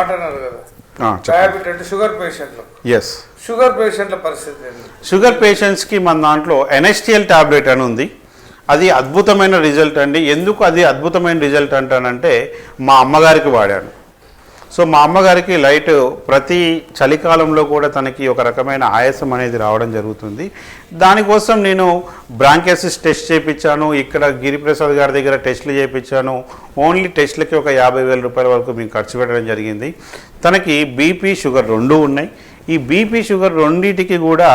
మాట అన్నారు కదా షుగర్ పేషెంట్లు. ఎస్ షుగర్ పేషెంట్ల పరిస్థితి షుగర్ పేషెంట్స్కి మన దాంట్లో ఎన్ఎస్టిఎల్ టాబ్లెట్ అని ఉంది. అది అద్భుతమైన రిజల్ట్ అండి. ఎందుకు అది అద్భుతమైన రిజల్ట్ అంటానంటే మా అమ్మగారికి వాడాను. సో మా అమ్మగారికి లైట్ ప్రతి చలికాలంలో కూడా తనకి ఒక రకమైన ఆయాసం అనేది రావడం జరుగుతుంది. దానికోసం నేను బ్రాంకెసిస్ టెస్ట్ చేయించాను. ఇక్కడ గిరిప్రసాద్ గారి దగ్గర టెస్టులు చేయించాను. ఓన్లీ టెస్ట్లకి ఒక యాభై వేల రూపాయల వరకు మేము ఖర్చు పెట్టడం జరిగింది. తనకి బీపీ షుగర్ రెండు ఉన్నాయి. ఈ బీపీ షుగర్ రెండింటికి కూడా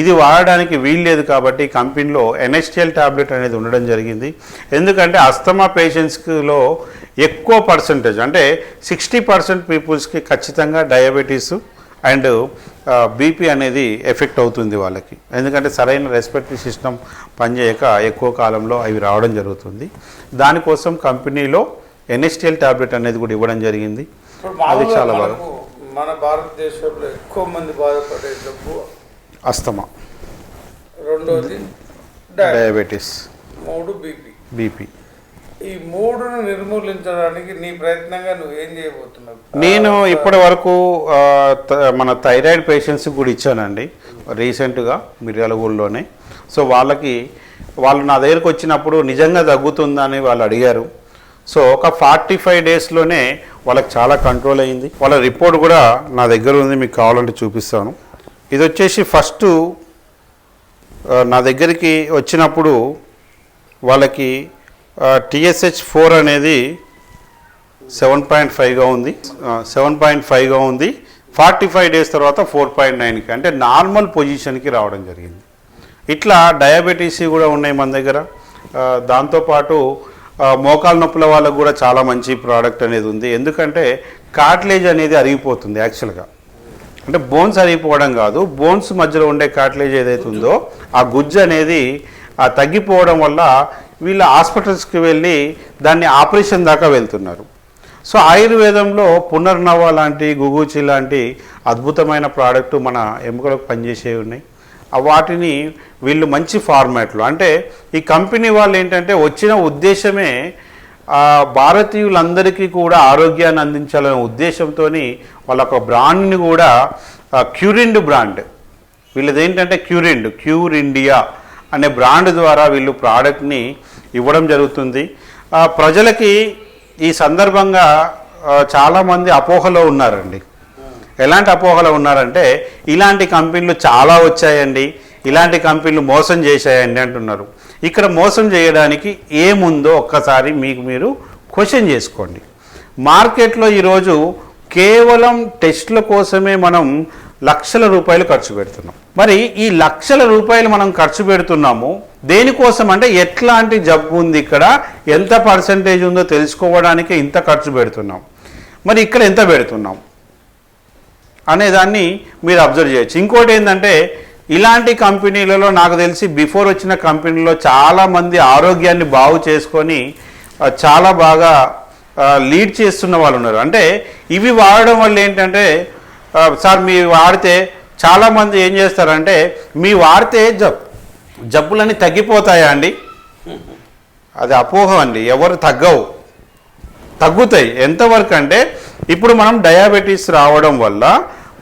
ఇది వాడడానికి వీల్లేదు కాబట్టి కంపెనీలో ఎన్ఎస్టిఎల్ టాబ్లెట్ అనేది ఉండడం జరిగింది. ఎందుకంటే అస్తమా పేషెంట్స్లో ఎక్కువ పర్సంటేజ్ అంటే సిక్స్టీ పర్సెంట్ పీపుల్స్కి ఖచ్చితంగా డయాబెటీస్ అండ్ బీపీ అనేది ఎఫెక్ట్ అవుతుంది వాళ్ళకి. ఎందుకంటే సరైన రెస్పిరేటరీ సిస్టమ్ పనిచేయక ఎక్కువ కాలంలో అవి రావడం జరుగుతుంది. దానికోసం కంపెనీలో ఎన్ఎస్టిఎల్ టాబ్లెట్ అనేది కూడా ఇవ్వడం జరిగింది. అది చాలా బాగా మన భారతదేశంలో ఎక్కువ మంది బాధపడే జబ్బు అస్తమా. రెండోది డయాబెటీస్. మూడు బీపీ. బీపీ. ఈ మూడును నిర్మూలించడానికి నీ ప్రయత్నంగా నువ్వు ఏం చేయబోతున్నావు? నేను ఇప్పటి వరకు మన థైరాయిడ్ పేషెంట్స్కి కూడా ఇచ్చానండి రీసెంట్గా మిర్యాలగూడలోనే. సో వాళ్ళకి వాళ్ళు నా దగ్గరకు వచ్చినప్పుడు నిజంగా తగ్గుతుందని వాళ్ళు అడిగారు. సో ఒక ఫార్టీ ఫైవ్ డేస్లోనే వాళ్ళకి చాలా కంట్రోల్ అయింది వాళ్ళ రిపోర్ట్ కూడా నా దగ్గర ఉంది మీకు కావాలంటే చూపిస్తాను. ఇది వచ్చేసి ఫస్ట్ నా దగ్గరికి వచ్చినప్పుడు వాళ్ళకి టిఎస్హెచ్ ఫోర్ అనేది సెవెన్ పాయింట్ ఫైవ్గా ఉంది. సెవెన్ పాయింట్ ఫైవ్గా ఉంది. ఫార్టీ ఫైవ్ డేస్ తర్వాత ఫోర్ పాయింట్ నైన్కి అంటే నార్మల్ పొజిషన్కి రావడం జరిగింది. ఇట్లా డయాబెటీస్ కూడా ఉన్నాయి మన దగ్గర. దాంతోపాటు మోకాలు నొప్పుల వాళ్ళకు కూడా చాలా మంచి ప్రోడక్ట్ అనేది ఉంది. ఎందుకంటే కాట్లేజ్ అనేది అరిగిపోతుంది యాక్చువల్గా అంటే బోన్స్ అరిగిపోవడం కాదు బోన్స్ మధ్యలో ఉండే కాట్లేజ్ ఏదైతే ఉందో ఆ గుజ్జు అనేది ఆ తగ్గిపోవడం వల్ల వీళ్ళ హాస్పిటల్స్కి వెళ్ళి దాన్ని ఆపరేషన్ దాకా వెళ్తున్నారు. సో ఆయుర్వేదంలో పునర్నవ లాంటి గుగూచి లాంటి అద్భుతమైన ప్రోడక్ట్ మన ఎముకలకు పనిచేసేవి ఉన్నాయి. వాటిని వీళ్ళు మంచి ఫార్మాట్లో. అంటే ఈ కంపెనీ వాళ్ళు ఏంటంటే వచ్చిన ఉద్దేశమే భారతీయులందరికీ కూడా ఆరోగ్యాన్ని అందించాలనే ఉద్దేశంతో వాళ్ళ ఒక బ్రాండ్ని కూడా క్యూరిండ్ బ్రాండ్. వీళ్ళది ఏంటంటే క్యూరిండ్ క్యూర్ ఇండియా అనే బ్రాండ్ ద్వారా వీళ్ళు ప్రోడక్ట్ని ఇవ్వడం జరుగుతుంది. ప్రజలకి ఈ సందర్భంగా చాలామంది అపోహలో ఉన్నారండి. ఎలాంటి అపోహలు ఉన్నారంటే ఇలాంటి కంపెనీలు చాలా వచ్చాయండి ఇలాంటి కంపెనీలు మోసం చేశాయండి అంటున్నారు. ఇక్కడ మోసం చేయడానికి ఏముందో ఒక్కసారి మీకు మీరు క్వశ్చన్ చేసుకోండి. మార్కెట్లో ఈరోజు కేవలం టెస్ట్ల కోసమే మనం లక్షల రూపాయలు ఖర్చు పెడుతున్నాం. మరి ఈ లక్షల రూపాయలు మనం ఖర్చు పెడుతున్నాము దేనికోసం అంటే ఎట్లాంటి జబ్బు ఉంది ఇక్కడ ఎంత పర్సంటేజ్ ఉందో తెలుసుకోవడానికి ఇంత ఖర్చు పెడుతున్నాం. మరి ఇక్కడ ఎంత పెడుతున్నాం? అనేదాన్ని మీరు అబ్జర్వ్ చేయొచ్చు. ఇంకోటి ఏంటంటే ఇలాంటి కంపెనీలలో నాకు తెలిసి బిఫోర్ వచ్చిన కంపెనీలో చాలామంది ఆరోగ్యాన్ని బాగు చేసుకొని చాలా బాగా లీడ్ చేస్తున్న వాళ్ళు ఉన్నారు. అంటే ఇవి వాడడం వల్ల ఏంటంటే సార్ మీ వాడితే చాలామంది ఏం చేస్తారంటే మీ వాడితే జబ్ జబ్బులన్నీ తగ్గిపోతాయా అండి? అది అపోహ అండి. ఎవరు తగ్గవు. తగ్గుతాయి. ఎంతవరకు అంటే ఇప్పుడు మనం డయాబెటీస్ రావడం వల్ల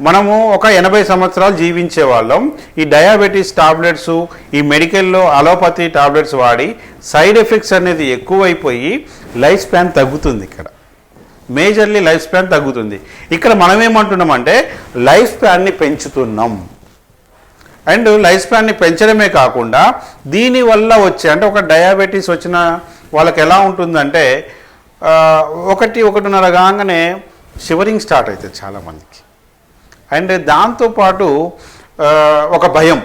మనము ఒక ఎనభై సంవత్సరాలు జీవించే వాళ్ళం. ఈ డయాబెటీస్ టాబ్లెట్స్ ఈ మెడికల్లో అలోపతి టాబ్లెట్స్ వాడి సైడ్ ఎఫెక్ట్స్ అనేది ఎక్కువైపోయి లైఫ్ స్పాన్ తగ్గుతుంది ఇక్కడ. మేజర్లీ లైఫ్ స్పాన్ తగ్గుతుంది. ఇక్కడ మనం ఏమంటున్నామంటే లైఫ్ స్పాన్ని పెంచుతున్నాం. అండ్ లైఫ్ స్పాన్ని పెంచడమే కాకుండా దీనివల్ల వచ్చే అంటే ఒక డయాబెటీస్ వచ్చిన వాళ్ళకి ఎలా ఉంటుందంటే ఒకటి ఒకటిన్నర కాగానే షివరింగ్ స్టార్ట్ అవుతుంది చాలామందికి అండ్ దాంతోపాటు ఒక భయం.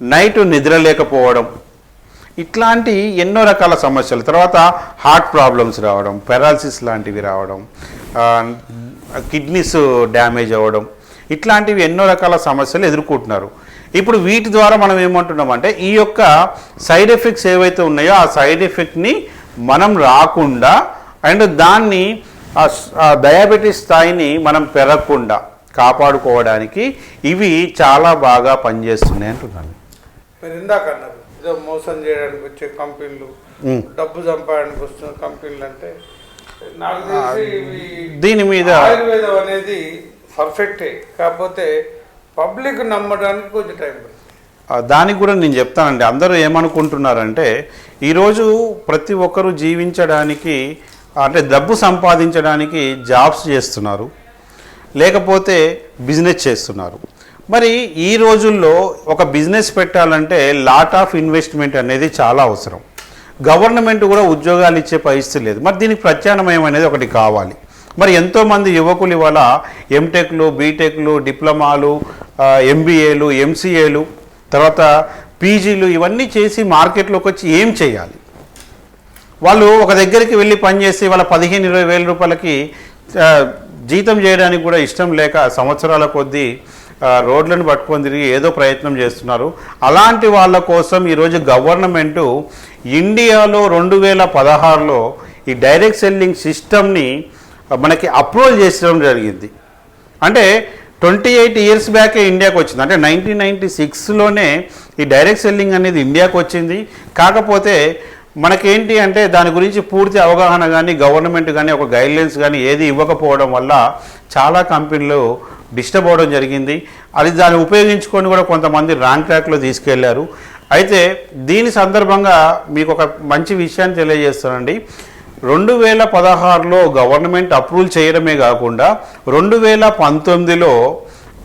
నైట్ నిద్ర లేకపోవడం ఇట్లాంటి ఎన్నో రకాల సమస్యలు. తర్వాత హార్ట్ ప్రాబ్లమ్స్ రావడం పెరాలసిస్ లాంటివి రావడం కిడ్నీస్ డ్యామేజ్ అవ్వడం. ఇట్లాంటివి ఎన్నో రకాల సమస్యలు ఎదుర్కొంటున్నారు. ఇప్పుడు వీటి ద్వారా మనం ఏమంటున్నామంటే ఈ యొక్క సైడ్ ఎఫెక్ట్స్ ఏవైతే ఉన్నాయో ఆ సైడ్ ఎఫెక్ట్ని మనం రాకుండా అండ్ దాన్ని డయాబెటీస్ స్థాయిని మనం పెరగకుండా కాపాడుకోవడానికి ఇవి చాలా బాగా పనిచేస్తున్నాయి అంటున్నాను. మీరు ఇందాక అన్నారు ఏదో మోసం చేయడానికి వచ్చే కంపెనీలు. డబ్బు సంపాదడానికి వస్తున్న కంపెనీలు అంటే నాకు తెలిసి దీని మీద ఆయుర్వేదం అనేది పర్ఫెక్టే కాకపోతే పబ్లిక్ నమ్మడానికి కొంచెం టైం పడుతుంది. ఆ, దానికి కూడా నేను చెప్తానండి. అందరూ ఏమనుకుంటున్నారంటే ఈరోజు ప్రతి ఒక్కరూ జీవించడానికి అంటే డబ్బు సంపాదించడానికి జాబ్స్ చేస్తున్నారు. లేకపోతే బిజినెస్ చేస్తున్నారు. మరి ఈ రోజుల్లో ఒక బిజినెస్ పెట్టాలంటే లాట్ ఆఫ్ ఇన్వెస్ట్మెంట్ అనేది చాలా అవసరం. గవర్నమెంట్ కూడా ఉద్యోగాలు ఇచ్చే పరిస్థితి లేదు. మరి దీనికి ప్రత్యామ్నాయం అనేది ఒకటి కావాలి. మరి ఎంతోమంది యువకులు ఇవాళ ఎంటెక్లు బీటెక్లు డిప్లొమాలు ఎంబీఏలు ఎంసీఏలు తర్వాత పీజీలు ఇవన్నీ చేసి మార్కెట్లోకి వచ్చి ఏం చేయాలి? వాళ్ళు ఒక దగ్గరికి వెళ్ళి పనిచేసి వాళ్ళ పదిహేను ఇరవై వేల రూపాయలకి జీతం చేయడానికి కూడా ఇష్టం లేక సంవత్సరాల కొద్దీ రోడ్లను పట్టుకొని తిరిగి ఏదో ప్రయత్నం చేస్తున్నారు. అలాంటి వాళ్ళ కోసం ఈరోజు గవర్నమెంటు ఇండియాలో రెండు వేల పదహారులో ఈ డైరెక్ట్ సెల్లింగ్ సిస్టమ్ని మనకి అప్రూవల్ చేసడం జరిగింది. అంటే ట్వంటీ ఎయిట్ ఇయర్స్ బ్యాకే ఇండియాకి వచ్చింది. అంటే నైన్టీన్ నైంటీ సిక్స్లోనే ఈ డైరెక్ట్ సెల్లింగ్ అనేది ఇండియాకి వచ్చింది. కాకపోతే మనకేంటి అంటే దాని గురించి పూర్తి అవగాహన కానీ గవర్నమెంట్ కానీ ఒక గైడ్లైన్స్ కానీ ఏది ఇవ్వకపోవడం వల్ల చాలా కంపెనీలు డిస్టర్బ్ అవడం జరిగింది. అది దాన్ని ఉపయోగించుకొని కూడా కొంతమంది రాంగ్ ట్రాక్లో తీసుకెళ్ళారు. అయితే దీని సందర్భంగా మీకు ఒక మంచి విషయాన్ని తెలియజేస్తానండి. రెండు వేల పదహారులో గవర్నమెంట్ అప్రూవల్ చేయడమే కాకుండా రెండు వేల పంతొమ్మిదిలో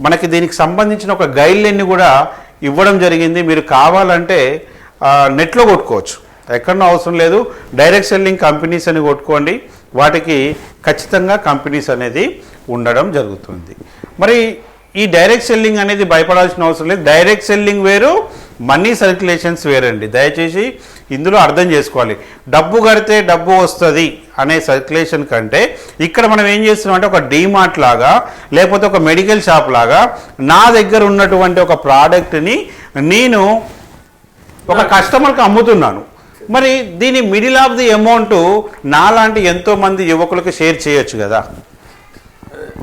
మనకి దీనికి సంబంధించిన ఒక గైడ్లైన్ని కూడా ఇవ్వడం జరిగింది. మీరు కావాలంటే నెట్లో కొట్టుకోవచ్చు. ఎక్కడనో అవసరం లేదు. డైరెక్ట్ సెల్లింగ్ కంపెనీస్ అని కొట్టుకోండి. వాటికి ఖచ్చితంగా కంపెనీస్ అనేది ఉండడం జరుగుతుంది. మరి ఈ డైరెక్ట్ సెల్లింగ్ అనేది భయపడాల్సిన అవసరం లేదు. డైరెక్ట్ సెల్లింగ్ వేరు మనీ సర్క్యులేషన్స్ వేరండి. దయచేసి ఇందులో అర్థం చేసుకోవాలి. డబ్బు కడితే డబ్బు వస్తుంది అనే సర్క్యులేషన్ కంటే ఇక్కడ మనం ఏం చేస్తున్నామంటే ఒక డీమార్ట్ లాగా లేకపోతే ఒక మెడికల్ షాప్ లాగా నా దగ్గర ఉన్నటువంటి ఒక ప్రోడక్ట్ని నేను ఒక కస్టమర్కి అమ్ముతున్నాను. మరి దీని మిడిల్ ఆఫ్ ది అమౌంట్ నాలాంటి ఎంతో మంది యువకులకు షేర్ చేయొచ్చు కదా.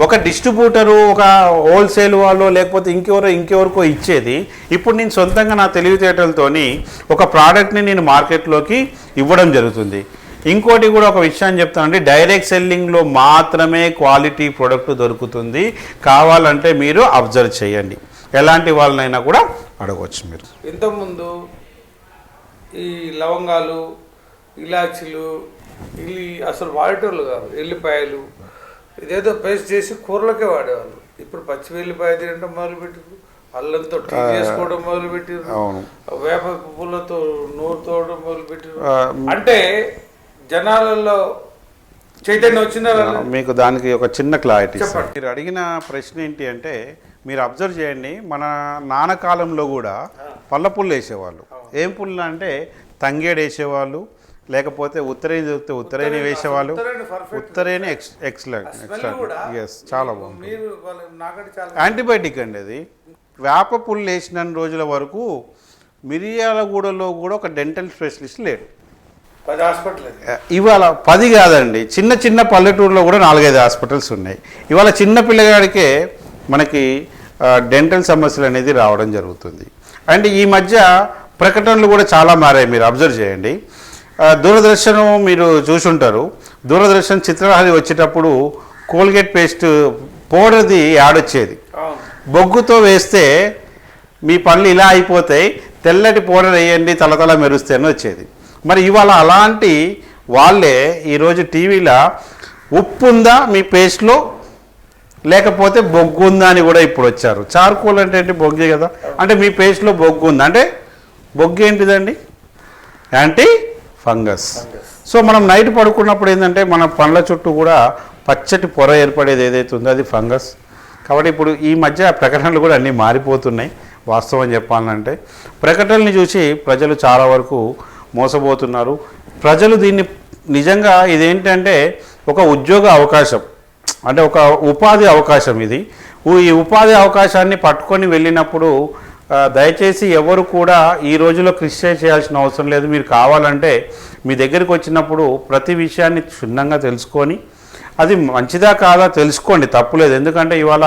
ఒక డిస్ట్రిబ్యూటరు ఒక హోల్సేల్ వాళ్ళు లేకపోతే ఇంకెవరో ఇంకెవరికో ఇచ్చేది ఇప్పుడు నేను సొంతంగా నా తెలివితేటలతోని ఒక ప్రోడక్ట్ని నేను మార్కెట్లోకి ఇవ్వడం జరుగుతుంది. ఇంకోటి కూడా ఒక విషయాన్ని చెప్తానండి డైరెక్ట్ సెల్లింగ్లో మాత్రమే క్వాలిటీ ప్రోడక్ట్ దొరుకుతుంది. కావాలంటే మీరు అబ్జర్వ్ చేయండి. ఎలాంటి వాళ్ళనైనా కూడా అడగవచ్చు మీరు. ఇంతకుముందు ఈ లవంగాలు ఇలాచీలు ఇల్లి అసలు వాడేటోళ్ళు కాదు. ఎల్లిపాయలు ఇదేదో పేస్ట్ చేసి కూరలకే వాడేవాళ్ళు. ఇప్పుడు పచ్చి వెల్లిపాయ తినడం మొదలు పెట్టారు అల్లంతో టీ చేసుకోవడం మొదలు పెట్టారు అవును వేప పువ్వులతో నూరు తోవడం మొదలు పెట్టారు ఆ, అంటే జనాలలో చైతన్యం వచ్చిందా? మీకు దానికి ఒక చిన్న క్లారిటీ. మీరు అడిగిన ప్రశ్న ఏంటి అంటే మీరు అబ్జర్వ్ చేయండి మన నాన్న కాలంలో కూడా పళ్ళ పుల్లు వేసేవాళ్ళు. ఏం పుల్ల అంటే తంగేడు వేసేవాళ్ళు లేకపోతే ఉత్తరేణి దొరికితే ఉత్తరేణి వేసేవాళ్ళు. ఉత్తరేణి ఎక్స్ ఎక్సలెంట్ ఎస్ చాలా బాగుంది యాంటీబయాటిక్ అండి అది. వేప పుల్లు వేసిన రోజుల వరకు మిరియాలగూడలో కూడా ఒక డెంటల్ స్పెషలిస్ట్ లేడు. పది హాస్పిటల్ ఇవాళ పది కాదండి చిన్న చిన్న పల్లెటూరులో కూడా నాలుగైదు హాస్పిటల్స్ ఉన్నాయి. ఇవాళ చిన్న పిల్లగాడికే మనకి డెంటల్ సమస్యలు అనేది రావడం జరుగుతుంది. అండ్ ఈ మధ్య ప్రకటనలు కూడా చాలా మారాయి మీరు అబ్జర్వ్ చేయండి. దూరదర్శనం మీరు చూసుంటారు. దూరదర్శన్ చిత్రహారి వచ్చేటప్పుడు కోల్గేట్ పేస్ట్ పౌడర్ది యాడ్ వచ్చేది. బొగ్గుతో వేస్తే మీ పళ్ళు ఇలా అయిపోతాయి తెల్లటి పౌడర్ వేయండి తలతల మెరుస్తాయి అని వచ్చేది. మరి ఇవాళ అలాంటి వాళ్ళే ఈరోజు టీవీలో ఉప్పు ఉందా మీ పేస్ట్లో? లేకపోతే బొగ్గు ఉందా అని కూడా ఇప్పుడు వచ్చారు. చార్కోల్ అంటే ఏంటి? బొగ్గే కదా. అంటే మీ పేస్ట్లో బొగ్గు ఉందా? అంటే బొగ్గు ఏంటిదండి? Anti fungus. సో మనం నైట్ పడుకున్నప్పుడు ఏంటంటే మన పండ్ల చుట్టూ కూడా పచ్చటి పొర ఏర్పడేది ఏదైతే ఉందో అది ఫంగస్. కాబట్టి ఇప్పుడు ఈ మధ్య ప్రకటనలు కూడా అన్నీ మారిపోతున్నాయి. వాస్తవం చెప్పాలంటే ప్రకటనల్ని చూసి ప్రజలు చాలా వరకు మోసపోతున్నారు. ప్రజలు దీన్ని నిజంగా ఇదేంటంటే ఒక ఉద్యోగ అవకాశం. అంటే ఒక ఉపాధి అవకాశం ఇది. ఈ ఉపాధి అవకాశాన్ని పట్టుకొని వెళ్ళినప్పుడు దయచేసి ఎవరు కూడా ఈ రోజులో కృషి చేయాల్సిన అవసరం లేదు. మీరు కావాలంటే మీ దగ్గరికి వచ్చినప్పుడు ప్రతి విషయాన్ని క్షుణ్ణంగా తెలుసుకొని అది మంచిదా కాదా తెలుసుకోండి. తప్పులేదు ఎందుకంటే ఇవాళ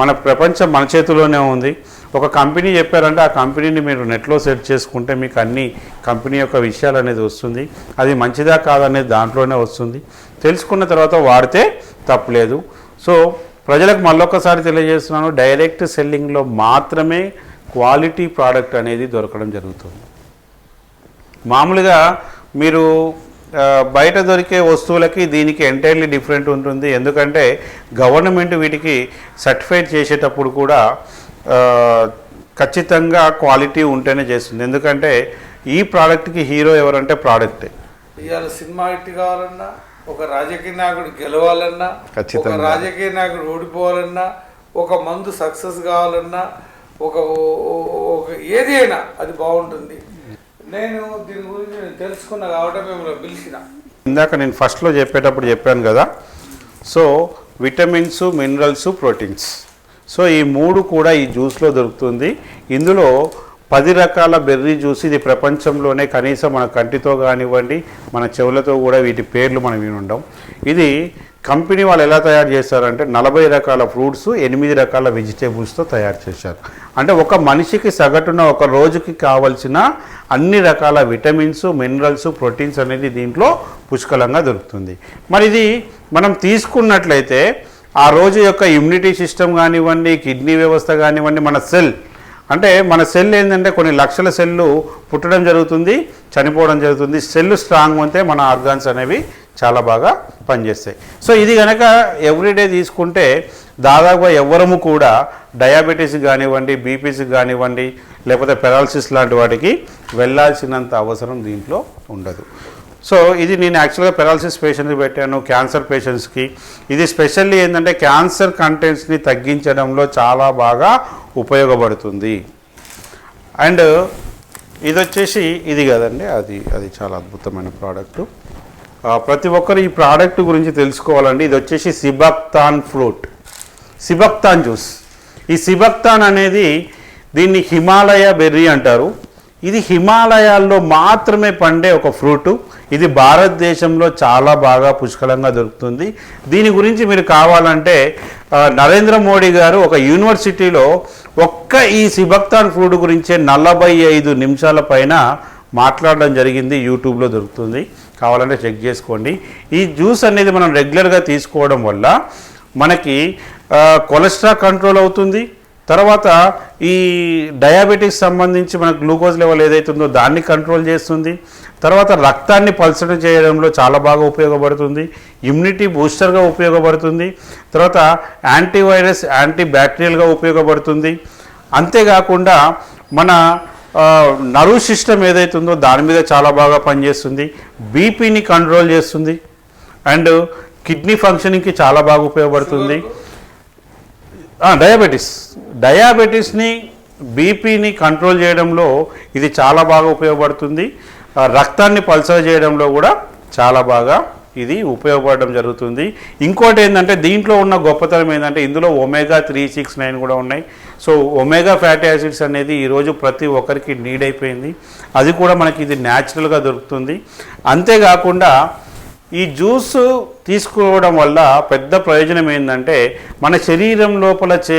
మన ప్రపంచం మన చేతిలోనే ఉంది. ఒక కంపెనీ చెప్పారంటే ఆ కంపెనీని మీరు నెట్లో సెర్చ్ చేసుకుంటే మీకు అన్ని కంపెనీ యొక్క విషయాలు అనేది వస్తుంది. అది మంచిదా కాదనేది దాంట్లోనే వస్తుంది. తెలుసుకున్న తర్వాత వాడితే తప్పలేదు. సో ప్రజలకు మళ్ళొకసారి తెలియజేస్తున్నాను డైరెక్ట్ సెల్లింగ్లో మాత్రమే క్వాలిటీ ప్రోడక్ట్ అనేది దొరకడం జరుగుతుంది. మామూలుగా మీరు బయట దొరికే వస్తువులకి దీనికి ఎంటైర్లీ డిఫరెంట్ ఉంటుంది. ఎందుకంటే గవర్నమెంట్ వీటికి సర్టిఫైడ్ చేసేటప్పుడు కూడా ఖచ్చితంగా క్వాలిటీ ఉంటేనే చేస్తుంది. ఎందుకంటే ఈ ప్రోడక్ట్కి హీరో ఎవరంటే ప్రోడక్టే. ఇవాళ సినిమా హిట్ కావాలన్నా ఒక రాజకీయ నాయకుడు గెలవాలన్నా ఒక ఖచ్చితంగా. రాజకీయ నాయకుడు ఓడిపోవాలన్నా ఒక మందు సక్సెస్ కావాలన్నా ఒక ఒక ఏది అయినా అది బాగుంటుంది. నేను దీని గురించి నేను తెలుసుకున్న కాబట్టి మిమ్మల్ని పిలిచిన. ఇందాక నేను ఫస్ట్లో చెప్పేటప్పుడు చెప్పాను కదా. So vitamins minerals proteins. So ఈ మూడు కూడా ఈ జ్యూస్లో దొరుకుతుంది. ఇందులో పది రకాల బెర్రీ జ్యూస్ ఇది ప్రపంచంలోనే కనీసం మన కంటితో కానివ్వండి మన చెవులతో కూడా వీటి పేర్లు మనం వినుండం. ఇది కంపెనీ వాళ్ళు ఎలా తయారు చేస్తారంటే నలభై రకాల ఫ్రూట్స్ ఎనిమిది రకాల వెజిటేబుల్స్తో తయారు చేశారు. అంటే ఒక మనిషికి సగటున ఒక రోజుకి కావలసిన అన్ని రకాల విటమిన్స్ మినరల్స్ ప్రోటీన్స్ అనేది దీంట్లో పుష్కలంగా దొరుకుతుంది. మరి ఇది మనం తీసుకున్నట్లయితే ఆ రోజు యొక్క ఇమ్యూనిటీ సిస్టమ్ కానివ్వండి కిడ్నీ వ్యవస్థ కానివ్వండి మన సెల్ అంటే మన సెల్ ఏంటంటే కొన్ని లక్షల సెల్లు పుట్టడం జరుగుతుంది చనిపోవడం జరుగుతుంది. సెల్ స్ట్రాంగ్ ఉంటే మన ఆర్గాన్స్ అనేవి చాలా బాగా పనిచేస్తాయి. సో ఇది కనుక ఎవ్రీడే తీసుకుంటే దాదాపుగా ఎవ్వరము కూడా డయాబెటీస్ కానివ్వండి బీపీస్ కానివ్వండి లేకపోతే పెరాలసిస్ లాంటి వాటికి వెళ్ళాల్సినంత అవసరం దీంట్లో ఉండదు. సో ఇది నేను యాక్చువల్గా పెరాలసిస్ పేషెంట్కి పెట్టాను క్యాన్సర్ పేషెంట్స్కి ఇది స్పెషల్లీ ఏంటంటే క్యాన్సర్ కంటెంట్స్ని తగ్గించడంలో చాలా బాగా ఉపయోగపడుతుంది. అండ్ ఇది వచ్చేసి ఇది కదండి అది అది చాలా అద్భుతమైన ప్రోడక్ట్ ప్రతి ఒక్కరు ఈ ప్రోడక్ట్ గురించి తెలుసుకోవాలండి. ఇది వచ్చేసి సిబక్తాన్ ఫ్రూట్ సిబక్తాన్ జ్యూస్ ఈ సిబక్తాన్ అనేది దీన్ని హిమాలయ బెర్రీ అంటారు. ఇది హిమాలయాల్లో మాత్రమే పండే ఒక ఫ్రూటు. ఇది భారతదేశంలో చాలా బాగా పుష్కలంగా దొరుకుతుంది. దీని గురించి మీరు కావాలంటే నరేంద్ర మోడీ గారు ఒక యూనివర్సిటీలో ఒక్క ఈ సిబక్తాన్ ఫ్రూట్ గురించే నలభై ఐదు నిమిషాల పైన మాట్లాడడం జరిగింది. యూట్యూబ్లో దొరుకుతుంది. కావాలంటే చెక్ చేసుకోండి. ఈ జ్యూస్ అనేది మనం రెగ్యులర్గా తీసుకోవడం వల్ల మనకి కొలెస్ట్రాల్ కంట్రోల్ అవుతుంది. తర్వాత ఈ డయాబెటిక్స్ సంబంధించి మన గ్లూకోజ్ లెవెల్ ఏదైతుందో దాన్ని కంట్రోల్ చేస్తుంది. తర్వాత రక్తాన్ని పల్సడం చేయడంలో చాలా బాగా ఉపయోగపడుతుంది. ఇమ్యూనిటీ బూస్టర్గా ఉపయోగపడుతుంది. తర్వాత యాంటీవైరస్ యాంటీ బ్యాక్టీరియల్గా ఉపయోగపడుతుంది. అంతేకాకుండా మన నర్వ్ సిస్టమ్ ఏదైతుందో దాని మీద చాలా బాగా పనిచేస్తుంది. బీపీని కంట్రోల్ చేస్తుంది. అండ్ కిడ్నీ ఫంక్షనింగ్కి చాలా బాగా ఉపయోగపడుతుంది. డయాబెటీస్. డయాబెటీస్ని బీపీని కంట్రోల్ చేయడంలో ఇది చాలా బాగా ఉపయోగపడుతుంది. రక్తాన్ని పల్సర్ చేయడంలో కూడా చాలా బాగా ఇది ఉపయోగపడడం జరుగుతుంది. ఇంకోటి ఏంటంటే దీంట్లో ఉన్న గొప్పతనం ఏంటంటే ఇందులో ఒమేగా త్రీ సిక్స్ నైన్ కూడా ఉన్నాయి. సో ఒమేగా ఫ్యాటీ యాసిడ్స్ అనేది ఈరోజు ప్రతి ఒక్కరికి నీడ్ అయిపోయింది అది కూడా మనకి ఇది న్యాచురల్గా దొరుకుతుంది. అంతేకాకుండా ఈ జ్యూస్ తీసుకోవడం వల్ల పెద్ద ప్రయోజనం ఏంటంటే మన శరీరం లోపల చే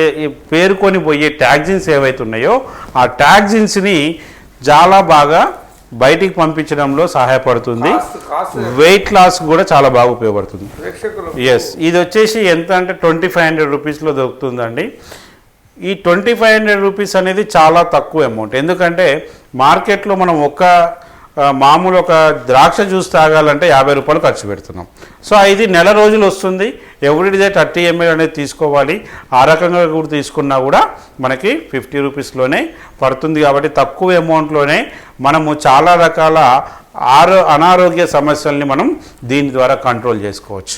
పేరుకొని పోయే ట్యాగ్జిన్స్ ఏవైతే ఉన్నాయో ఆ ట్యాగ్జిన్స్ని చాలా బాగా బయటికి పంపించడంలో సహాయపడుతుంది. వెయిట్ లాస్ కూడా చాలా బాగా ఉపయోగపడుతుంది. ఎస్ ఇది వచ్చేసి ఎంత అంటే ట్వంటీ ఫైవ్ హండ్రెడ్ రూపీస్లో దొరుకుతుందండి. ఈ ట్వంటీ ఫైవ్ హండ్రెడ్ రూపీస్ అనేది చాలా తక్కువ అమౌంట్. ఎందుకంటే మార్కెట్లో మనం ఒక్క మామూలు ఒక ద్రాక్ష జ్యూస్ తాగాలంటే యాభై రూపాయలు ఖర్చు పెడుతున్నాం. సో ఇది నెల రోజులు వస్తుంది. ఎవ్రీడే థర్టీ ఎంఎల్ అనేది తీసుకోవాలి. ఆ రకంగా కూడా తీసుకున్నా కూడా మనకి ఫిఫ్టీ రూపీస్లోనే పడుతుంది కాబట్టి తక్కువ అమౌంట్లోనే మనము చాలా రకాల ఆరో అనారోగ్య సమస్యల్ని మనం దీని ద్వారా కంట్రోల్ చేసుకోవచ్చు.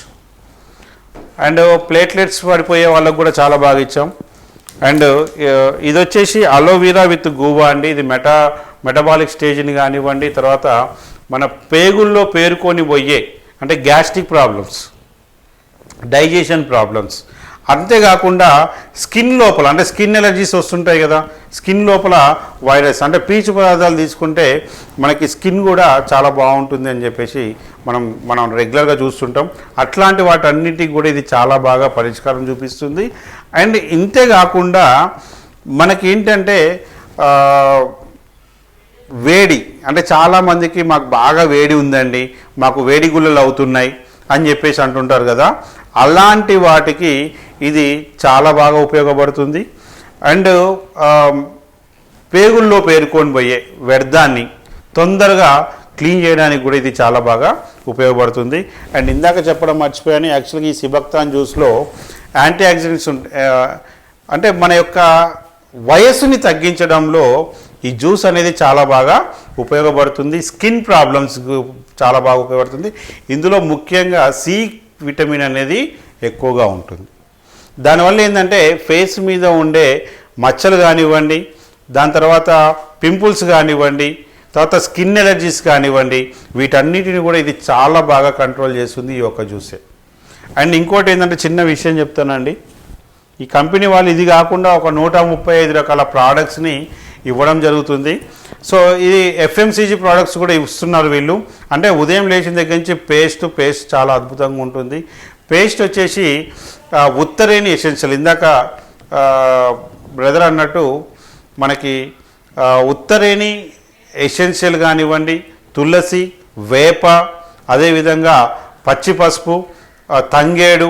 అండ్ ప్లేట్లెట్స్ పడిపోయే వాళ్ళకు కూడా చాలా బాగా ఇచ్చాం. అండ్ ఇది వచ్చేసి అలోవీరా విత్ గూవా అండి. ఇది మెటా మెటబాలిక్ స్టేజ్ని కానివ్వండి తర్వాత మన పేగుల్లో పేరుకొని పోయే అంటే గ్యాస్ట్రిక్ ప్రాబ్లమ్స్ డైజెషన్ ప్రాబ్లమ్స్. అంతేకాకుండా స్కిన్ లోపల అంటే స్కిన్ ఎలర్జీస్ వస్తుంటాయి కదా స్కిన్ లోపల వైరస్ అంటే పీచు పదార్థాలు తీసుకుంటే మనకి స్కిన్ కూడా చాలా బాగుంటుంది అని చెప్పేసి మనం మనం రెగ్యులర్గా చూస్తుంటాం. అట్లాంటి వాటన్నిటికి కూడా ఇది చాలా బాగా పరిష్కారం చూపిస్తుంది. అండ్ ఇంతేకాకుండా మనకి ఏంటంటే వేడి. అంటే చాలామందికి మాకు బాగా వేడి ఉందండి. మాకు వేడి గుల్లలు అవుతున్నాయి అని చెప్పేసి అంటుంటారు కదా. అలాంటి వాటికి ఇది చాలా బాగా ఉపయోగపడుతుంది. అండ్ పేగుల్లో పేరుకొని పోయే వ్యర్థాన్ని తొందరగా క్లీన్ చేయడానికి కూడా ఇది చాలా బాగా ఉపయోగపడుతుంది. అండ్ ఇందాక చెప్పడం మర్చిపోయాను యాక్చువల్గా ఈ సిబక్తాన్ జ్యూస్లో యాంటీ ఆక్సిడెంట్స్ అంటే మన యొక్క వయస్సుని తగ్గించడంలో ఈ జ్యూస్ అనేది చాలా బాగా ఉపయోగపడుతుంది. స్కిన్ ప్రాబ్లమ్స్కు చాలా బాగా ఉపయోగపడుతుంది. ఇందులో ముఖ్యంగా సి విటమిన్ అనేది ఎక్కువగా ఉంటుంది. దానివల్ల ఏంటంటే ఫేస్ మీద ఉండే మచ్చలు కానివ్వండి దాని తర్వాత పింపుల్స్ కానివ్వండి తర్వాత స్కిన్ ఎలర్జీస్ కానివ్వండి వీటన్నిటిని కూడా ఇది చాలా బాగా కంట్రోల్ చేస్తుంది ఈ యొక్క జ్యూసే. అండ్ ఇంకోటి ఏంటంటే చిన్న విషయం చెప్తానండి. ఈ కంపెనీ వాళ్ళు ఇది కాకుండా ఒక నూట ముప్పై ఐదు రకాల ప్రోడక్ట్స్ని ఇవ్వడం జరుగుతుంది. సో ఇది ఎఫ్ఎంసీజీ ప్రోడక్ట్స్ కూడా ఇస్తున్నారు వీళ్ళు. అంటే ఉదయం లేచిన దగ్గర నుంచి పేస్ట్ పేస్ట్ చాలా అద్భుతంగా ఉంటుంది. పేస్ట్ వచ్చేసి ఉత్తరేణి ఎసెన్షియల్ ఇందాక బ్రదర్ అన్నట్టు మనకి ఉత్తరేణి ఎసెన్షియల్ కానివ్వండి తులసి వేప అదేవిధంగా పచ్చి పసుపు తంగేడు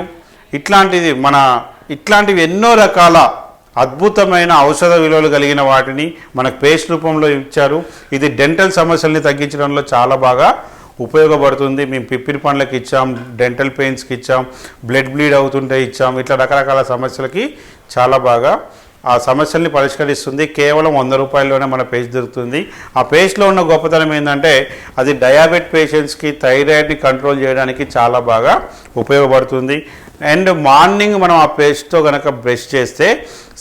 ఇట్లాంటిది మన ఇట్లాంటివి ఎన్నో రకాల అద్భుతమైన ఔషధ విలువలు కలిగిన వాటిని మనకు పేస్ట్ రూపంలో ఇచ్చారు. ఇది డెంటల్ సమస్యల్ని తగ్గించడంలో చాలా బాగా ఉపయోగపడుతుంది. మేము పిప్పిరి పండ్లకి ఇచ్చాం డెంటల్ పెయిన్స్కి ఇచ్చాం బ్లడ్ బ్లీడ్ అవుతుంటే ఇచ్చాం. ఇట్లా రకరకాల సమస్యలకి చాలా బాగా ఆ సమస్యల్ని పరిష్కరిస్తుంది. కేవలం వంద రూపాయల్లోనే మన పేస్ట్ దొరుకుతుంది. ఆ పేస్ట్లో ఉన్న గొప్పతనం ఏంటంటే అది డయాబెట్ పేషెంట్స్కి థైరాయిడ్ని కంట్రోల్ చేయడానికి చాలా బాగా ఉపయోగపడుతుంది. అండ్ మార్నింగ్ మనం ఆ పేస్ట్తో కనుక బ్రష్ చేస్తే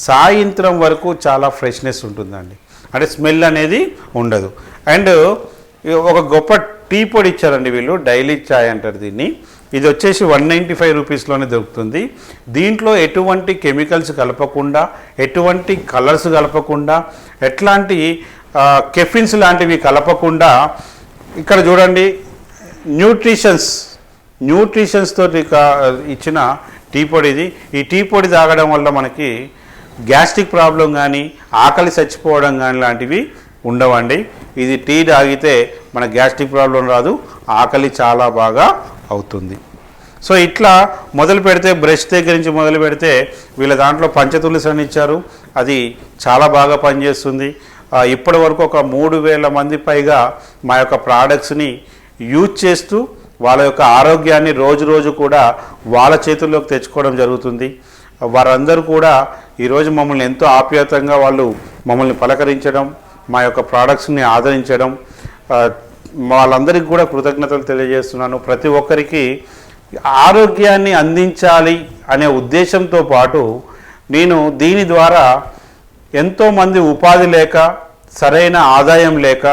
సాయంత్రం వరకు చాలా ఫ్రెష్నెస్ ఉంటుందండి. అంటే స్మెల్ అనేది ఉండదు. అండ్ ఒక గొప్ప టీ పొడి ఇచ్చారండి వీళ్ళు డైలీ చాయ్ అంటారు దీన్ని. ఇది వచ్చేసి వన్ నైంటీ ఫైవ్ రూపీస్లోనే దొరుకుతుంది. దీంట్లో ఎటువంటి కెమికల్స్ కలపకుండా ఎటువంటి కలర్స్ కలపకుండా ఎట్లాంటి కెఫిన్స్ లాంటివి కలపకుండా ఇక్కడ చూడండి న్యూట్రిషన్స్ న్యూట్రిషన్స్ తోటి కా- ఇచ్చిన టీ పొడి ఇది ఈ టీ పొడి తాగడం వల్ల మనకి గ్యాస్ట్రిక్ ప్రాబ్లం కానీ ఆకలి చచ్చిపోవడం కానీ లాంటివి ఉండవండి. ఇది టీ తాగితే మన గ్యాస్ట్రిక్ ప్రాబ్లం రాదు ఆకలి చాలా బాగా అవుతుంది. సో ఇట్లా మొదలు పెడితే బ్రష్ దగ్గర నుంచి మొదలు పెడితే వీళ్ళ దాంట్లో పంచతులసని అని ఇచ్చారు. అది చాలా బాగా పనిచేస్తుంది. ఇప్పటి వరకు ఒక మూడు వేల మంది పైగా మా యొక్క ప్రోడక్ట్స్ని యూజ్ చేస్తూ వాళ్ళ యొక్క ఆరోగ్యాన్ని రోజు రోజు కూడా వాళ్ళ చేతుల్లోకి తెచ్చుకోవడం జరుగుతుంది. వారందరూ కూడా ఈరోజు మమ్మల్ని ఎంతో ఆప్యాయతంగా వాళ్ళు మమ్మల్ని పలకరించడం మా యొక్క ప్రోడక్ట్స్ని ఆదరించడం వాళ్ళందరికీ కూడా కృతజ్ఞతలు తెలియజేస్తున్నాను. ప్రతి ఒక్కరికి ఆరోగ్యాన్ని అందించాలి అనే ఉద్దేశంతో పాటు నేను దీని ద్వారా ఎంతోమంది ఉపాధి లేక సరైన ఆదాయం లేక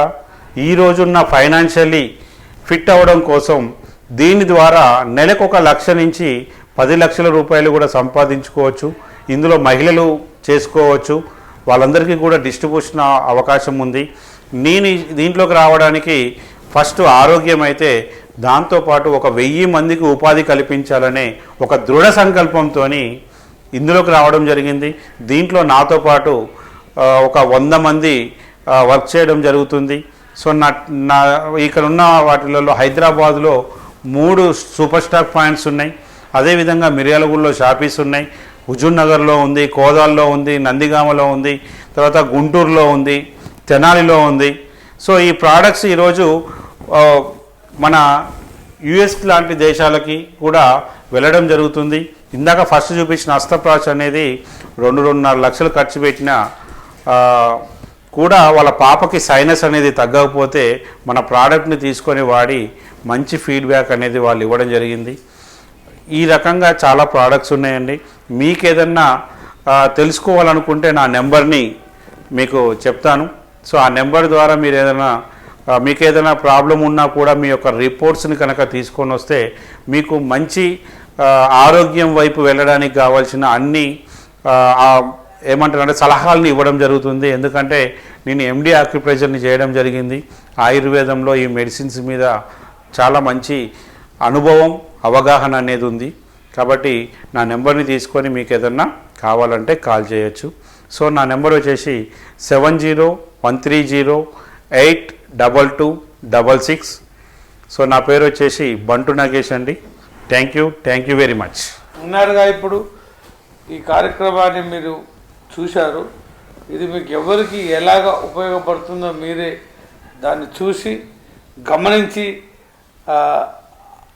ఈ రోజున్న ఫైనాన్షియల్లీ ఫిట్ అవ్వడం కోసం దీని ద్వారా నెలకు ఒక లక్ష నుంచి పది లక్షల రూపాయలు కూడా సంపాదించుకోవచ్చు. ఇందులో మహిళలు చేసుకోవచ్చు. వాళ్ళందరికీ కూడా డిస్ట్రిబ్యూషన్ అవకాశం ఉంది. నేను దీంట్లోకి రావడానికి ఫస్ట్ ఆరోగ్యం అయితే దాంతోపాటు ఒక వెయ్యి మందికి ఉపాధి కల్పించాలనే ఒక దృఢ సంకల్పంతో ఇందులోకి రావడం జరిగింది. దీంట్లో నాతో పాటు ఒక వంద మంది వర్క్ చేయడం జరుగుతుంది. సో నా నా ఇక్కడ ఉన్న వాటిలలో హైదరాబాద్లో మూడు సూపర్ స్టాక్ పాయింట్స్ ఉన్నాయి. అదేవిధంగా మిర్యాలగూడలో షాపీస్ ఉన్నాయి. హుజూర్ నగర్లో ఉంది కోదాల్లో ఉంది నందిగామలో ఉంది తర్వాత గుంటూరులో ఉంది తెనాలిలో ఉంది. సో ఈ ప్రోడక్ట్స్ ఈరోజు మన యుఎస్ లాంటి దేశాలకి కూడా వెళ్ళడం జరుగుతుంది. ఇందాక ఫస్ట్ చూపించిన అస్తప్రాచ్ అనేది రెండు రెండున్నర లక్షలు ఖర్చు పెట్టిన కూడా వాళ్ళ పాపకి సైనస్ అనేది తగ్గకపోతే మన ప్రోడక్ట్ని తీసుకొని వాడి మంచి ఫీడ్బ్యాక్ అనేది వాళ్ళు ఇవ్వడం జరిగింది. ఈ రకంగా చాలా ప్రోడక్ట్స్ ఉన్నాయండి. మీకు ఏదన్నా తెలుసుకోవాలనుకుంటే నా నెంబర్ని మీకు చెప్తాను. సో ఆ నెంబర్ ద్వారా మీరు ఏదైనా మీకు ఏదైనా ప్రాబ్లం ఉన్నా కూడా మీ యొక్క రిపోర్ట్స్ని కనుక తీసుకొని వస్తే మీకు మంచి ఆరోగ్యం వైపు వెళ్ళడానికి కావాల్సిన అన్ని ఏమంటారంటే సలహాలను ఇవ్వడం జరుగుతుంది. ఎందుకంటే నేను ఎండి ఆక్యుప్రెషర్ని చేయడం జరిగింది. ఆయుర్వేదంలో ఈ మెడిసిన్స్ మీద చాలా మంచి అనుభవం అవగాహన అనేది ఉంది. కాబట్టి నా నెంబర్ని తీసుకొని మీకు ఏదన్నా కావాలంటే కాల్ చేయొచ్చు. సో నా నెంబర్ వచ్చేసి seven zero one three zero eight double two double six. So నా పేరు వచ్చేసి బంటు నాగేష్ అండి. Thank you thank you very much. ఉన్నారుగా ఇప్పుడు ఈ కార్యక్రమాన్ని మీరు చూశారు. ఇది మీకు ఎవరికి ఎలాగ ఉపయోగపడుతుందో మీరే దాన్ని చూసి గమనించి ఆ,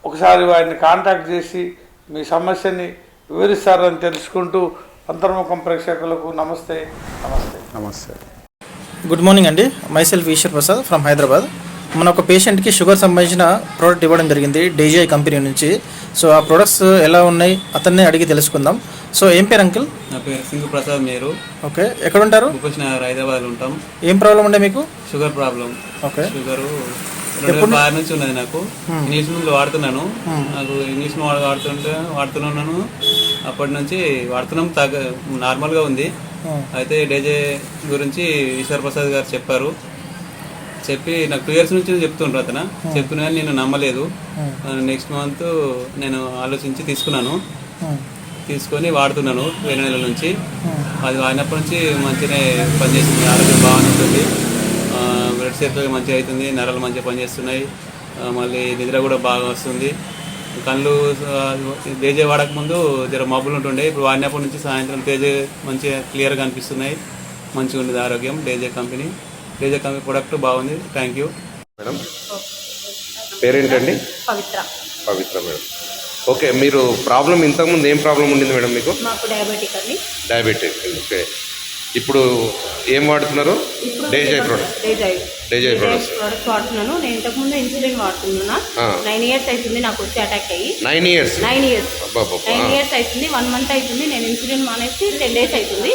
ఒకసారి వారిని కాంటాక్ట్ చేసి మీ సమస్యని వివరిస్తారని తెలుసుకుంటూ అంతర్ముఖం ప్రేక్షకులకు నమస్తే నమస్తే. నమస్తే. గుడ్ మార్నింగ్ అండి. Myself Eshwar Prasad from Hyderabad. మన ఒక పేషెంట్కి షుగర్ సంబంధించిన ప్రోడక్ట్ ఇవ్వడం జరిగింది. డేజీఐ కంపెనీ నుంచి. సో ఆ ప్రొడక్ట్స్ ఎలా ఉన్నాయి అతన్నే అడిగి తెలుసుకుందాం. సో ఏం పేరు అంకుల్? నా పేరు సింగు ప్రసాద్ మీరు. ఓకే ఎక్కడ ఉంటారు భూపేష్ నగర్ హైదరాబాద్ ఉంటాం. ఏం ప్రాబ్లం ఉండే మీకు? Sugar problem okay. షుగర్ వేల బాగా నుంచి ఉన్నది నాకు. ఇంగ్లీష్ ముందు వాడుతున్నాను. నాకు ఇంగ్లీష్ వాడు- వాడుతుంటే వాడుతున్నాను. అప్పటి నుంచి వాడుతున్నాం తగ్గ నార్మల్గా ఉంది. అయితే డేజే గురించి ఈశ్వర్ ప్రసాద్ గారు చెప్పారు. చెప్పి నాకు టూ ఇయర్స్ నుంచి చెప్తుండ్రు అతను. చెప్తున్నా కానీ నేను నమ్మలేదు. నెక్స్ట్ మంత్ నేను ఆలోచించి తీసుకున్నాను. తీసుకొని వాడుతున్నాను వేరే నెలల నుంచి. అది వాడినప్పటి నుంచి మంచిగానే పనిచేస్తుంది ఆరోగ్యం బాగానే ఉంటుంది. బ్లడ్ సర్కిల్ మంచిగా అవుతుంది. నరాలు మంచిగా పనిచేస్తున్నాయి. మళ్ళీ నిద్ర కూడా బాగా వస్తుంది. కళ్ళు తేజ వాడక ముందు జర మబ్బులు ఉంటుండే. ఇప్పుడు వాడినప్పటి నుంచి సాయంత్రం తేజ మంచిగా క్లియర్గా అనిపిస్తున్నాయి. మంచిగా ఉండేది ఆరోగ్యం. డేజే కంపెనీ. డేజే కంపెనీ ప్రొడక్ట్ బాగుంది. థ్యాంక్ యూ మేడం పేరేంటండి? పవిత్ర. పవిత్ర మేడం. ఓకే మీరు ప్రాబ్లం ఇంతకుముందు ఏం ప్రాబ్లం ఉండింది మేడం మీకు? మాకు డయాబెటిక్ అండి. Diabetic okay. ఇప్పుడు ఏం వాడుతున్నారు? డేజై ప్రోడక్ట్ డేజై ప్రోడక్ట్స్ ప్రోడక్ట్ వాడుతున్నాను. నేను ఇంతకుముందు ఇన్సులిన్ వాడుతున్నా. నైన్ ఇయర్స్ అవుతుంది నాకు వచ్చి అటాక్ అయ్యి. Nine years nine years nine years అవుతుంది వన్ మంత్ అవుతుంది నేను ఇన్సులిన్ మానేసి టెన్ డేస్ అవుతుంది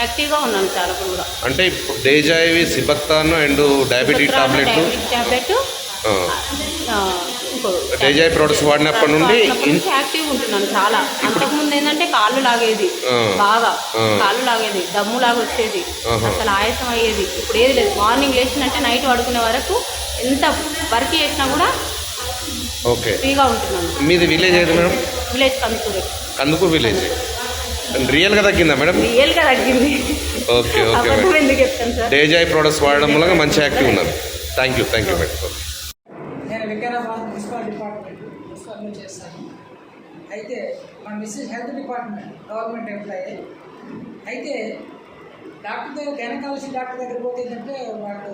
యాక్టివ్గా ఉన్నాను చాలా కూడా అంటే డేజాయివి సిబక్తాన్ అండ్ డయాబెటిక్ టాబ్లెట్. టాబ్లెట్. డేజాయ్ ప్రోడక్ట్స్ వాడినప్పటి నుండి యాక్టివ్ ఉంటున్నాను చాలా. అంతకుముందు ఏంటంటే కాళ్ళు లాగేది. బాగా. కాళ్ళు లాగేది. దమ్ము లాగా వచ్చేది. అసలు ఆయాసం అయ్యేది. ఇప్పుడు ఏది లేదు. మార్నింగ్ లేచినంటే నైట్ పడుకునే వరకు ఎంత వర్క్ చేసినా కూడా ఓకే. ఫ్రీగా ఉంటున్నాను. మీది విలేజ్ ఏది madam? Village Kandukur. Kandukur village. రియల్గా తగ్గిందా మేడం? రియల్గా తగ్గింది. Okay okay madam. ఎందుకు చెప్తాను సార్? డేజాయ్ ప్రోడక్ట్స్ వాడడం వల్ల మంచి యాక్టివ్ ఉన్నారు. Thank you thank you madam. నేను వికారాబాద్ మున్సిపల్ డిపార్ట్మెంట్ మున్సిపల్లో చేస్తాను అయితే మన Mrs health department government employee. అయితే డాక్టర్ దగ్గర గైనకాలజీ డాక్టర్ దగ్గర పోతే ఏంటంటే వాళ్ళు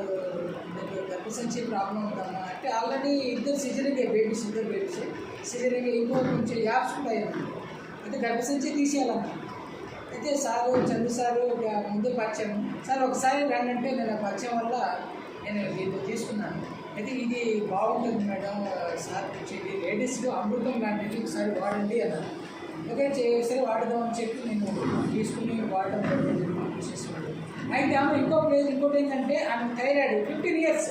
గర్భసంచి ప్రాబ్లం ఉందమ్మా అంటే ఆల్రెడీ ఇద్దరు సిజరింగ్ బేబీస్ ఇద్దరు బేబీస్ సిజరింగ్ ఇంకో కొంచెం యాప్స్ కూడా అయ్యింది అయితే గర్భసంచి తీసేయాలన్నా అయితే సారు చంద్ర సారు ముందు పరిచయం. సార్ ఒకసారి రండి అంటే నేను పరిచయం వల్ల నేను దీన్ని తీసుకున్నాను. అయితే ఇది బాగుంటుంది మేడం సార్ చెప్పి లేడీస్కి అమృతం లాంటిది ఒకసారి వాడండి అన్నారు. ఓకే సరే అని చెప్పి నేను తీసుకుని వాడడం అయితే ఆమె ఇంకో ప్లేస్ ఇంకోటి ఏంటంటే ఆమె థైరాయిడ్ ఫిఫ్టీన్ ఇయర్స్.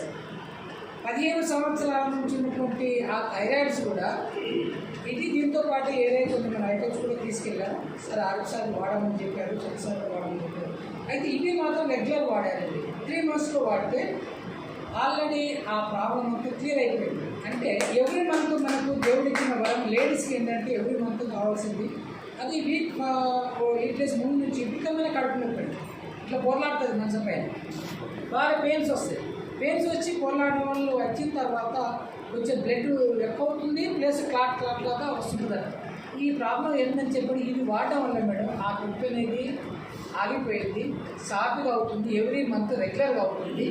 పదిహేను సంవత్సరాల నుంచి ఉన్నటువంటి ఆ థైరాయిడ్స్ కూడా ఇది దీంతో పాటు ఏదైతే మనం మన ఐటమ్స్ కదా సరే ఆరోసారి వాడమని చెప్పారు ఒకసారి వాడమని చెప్పారు. అయితే ఇవి మాత్రం రెగ్యులర్ వాడారండి. త్రీ మంత్స్లో వాడితే ఆల్రెడీ ఆ ప్రాబ్లం అంతా క్లియర్ అయిపోయింది. అంటే ఎవ్రీ మంత్ మనకు దేవుడు ఇచ్చిన వరం లేడీస్కి ఏంటంటే ఎవ్రీ మంత్ కావాల్సింది. అది వీక్ ఎయిట్ డేస్ ముందు నుంచి విధమైన కడుపు నొప్పి. ఇట్లా పోర్లాడుతుంది మంచం పైన. బాగా పెయిన్స్ వస్తాయి. పెయిన్స్ వచ్చి పొల్లాడడం వల్ల వచ్చిన తర్వాత కొంచెం బ్లడ్ ఎక్కువ అవుతుంది ప్లస్ క్లాట్ క్లాట్ లాగా వస్తుంది ఈ ప్రాబ్లం ఏంటని చెప్పి ఇది వాడటం వల్ల మేడం ఆ నొప్పి అనేది ఆగిపోయింది సాఫీగా అవుతుంది ఎవ్రీ మంత్ రెగ్యులర్గా అవుతుంది.